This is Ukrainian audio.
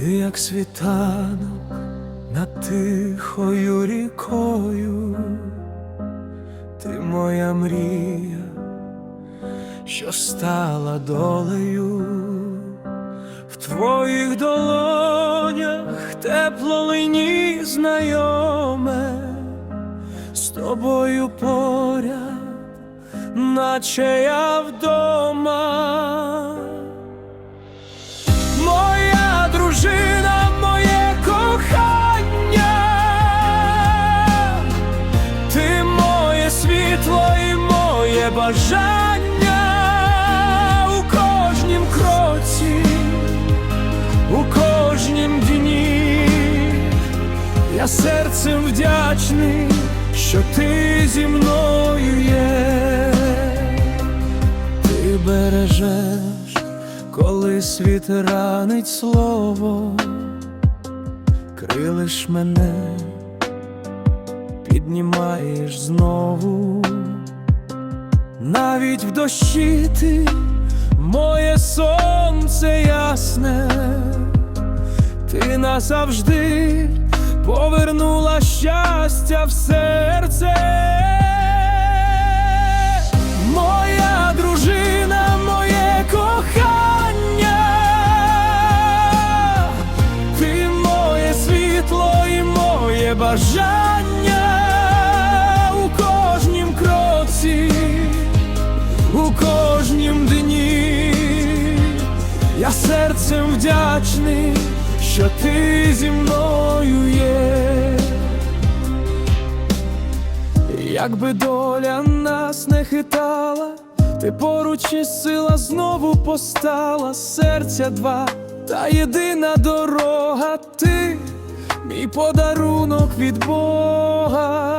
Ти як світанок над тихою рікою, ти моя мрія, що стала долею, в твоїх долонях тепло лині знайоме, з тобою поряд, наче я вдома. Бажання у кожнім кроці, у кожнім дні. Я серцем вдячний, що ти зі мною є. Ти бережеш, коли світ ранить слово, крилиш мене, піднімаєш знову, навіть в дощі ти моє сонце ясне, ти назавжди повернула щастя в серце. Моя дружина, моє кохання, ти моє світло і моє бажання. У кожнім кроці, у кожнім дні. Я серцем вдячний, що ти зі мною є. Якби доля нас не хитала, ти поруч і сила знову постала, серця два, та єдина дорога, ти мій подарунок від Бога.